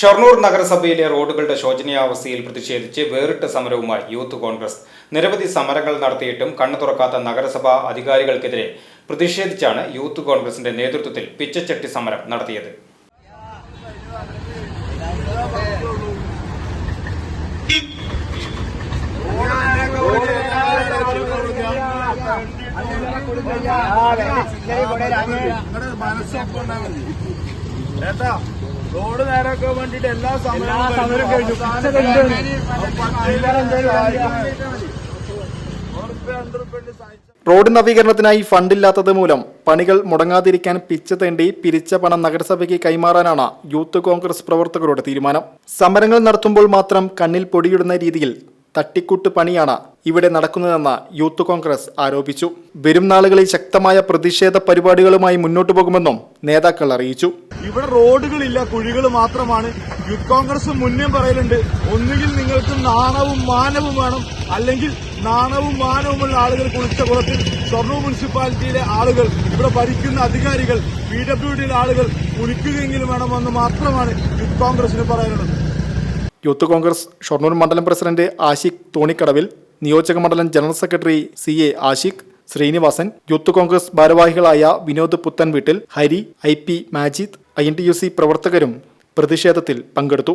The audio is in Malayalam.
ഷൊർണൂർ നഗരസഭയിലെ റോഡുകളുടെ ശോചനീയാവസ്ഥയിൽ പ്രതിഷേധിച്ച് വേറിട്ട സമരവുമായി യൂത്ത് കോൺഗ്രസ്. നിരവധി സമരങ്ങൾ നടത്തിയിട്ടും കണ്ണു തുറക്കാത്ത നഗരസഭാ അധികാരികൾക്കെതിരെ പ്രതിഷേധിച്ചാണ് യൂത്ത് കോൺഗ്രസിന്റെ നേതൃത്വത്തിൽ പിച്ചച്ചട്ടി സമരം നടത്തിയത്. മനസ്സൊക്കെ റോഡ് നേരാക്കാൻ വേണ്ടിട്ട് എല്ലാ സമരവും കഴിഞ്ഞു. റോഡ് നവീകരണത്തിനായി ഫണ്ടില്ലാത്തത് മൂലം പണികൾ മുടങ്ങാതിരിക്കാൻ പിച്ച തേണ്ടി പിരിച്ച പണം നഗരസഭയ്ക്ക് കൈമാറാനാണ് യൂത്ത് കോൺഗ്രസ് പ്രവർത്തകരുടെ തീരുമാനം. സമരങ്ങൾ നടത്തുമ്പോൾ മാത്രം കണ്ണിൽ പൊടിയിടുന്ന രീതിയിൽ തട്ടിക്കൂട്ട് പണിയാണ് ഇവിടെ നടക്കുന്നതെന്ന് യൂത്ത് കോൺഗ്രസ് ആരോപിച്ചു. വരും നാളുകളിൽ ശക്തമായ പ്രതിഷേധ പരിപാടികളുമായി മുന്നോട്ടു പോകുമെന്നും നേതാക്കൾ അറിയിച്ചു. ഇവിടെ റോഡുകളില്ല കുഴികൾ മാത്രമാണ്. യൂത്ത് കോൺഗ്രസ് മുന്നേ പറയലുണ്ട് ഒന്നുകിൽ നിങ്ങൾക്ക് നാണവും മാനവും വേണം അല്ലെങ്കിൽ നാണവും മാനവുമുള്ള ആളുകൾ കുളിച്ച കുളത്തിൽ ഷൊർണൂർ മുനിസിപ്പാലിറ്റിയിലെ ആളുകൾ ഇവിടെ ഭരിക്കുന്ന അധികാരികൾ പി ഡബ്ല്യു ഡിയിലെ ആളുകൾ കുളിക്കുകയെങ്കിലും വേണമെന്ന് മാത്രമാണ് യൂത്ത് കോൺഗ്രസിന് പറയാനുള്ളത്. യൂത്ത് കോൺഗ്രസ് ഷൊർണൂർ മണ്ഡലം പ്രസിഡന്റ് ആഷിഖ് തോണിക്കടവിൽ നിയോജക മണ്ഡലം general secretary C A Ashiq Sreenivasan youth Congress ഭാരവാഹികളായ Vinod Puthan Veettil Hari I P Majid I N T U C പ്രവർത്തകരും പ്രതിഷേധത്തിൽ പങ്കെടുത്തു.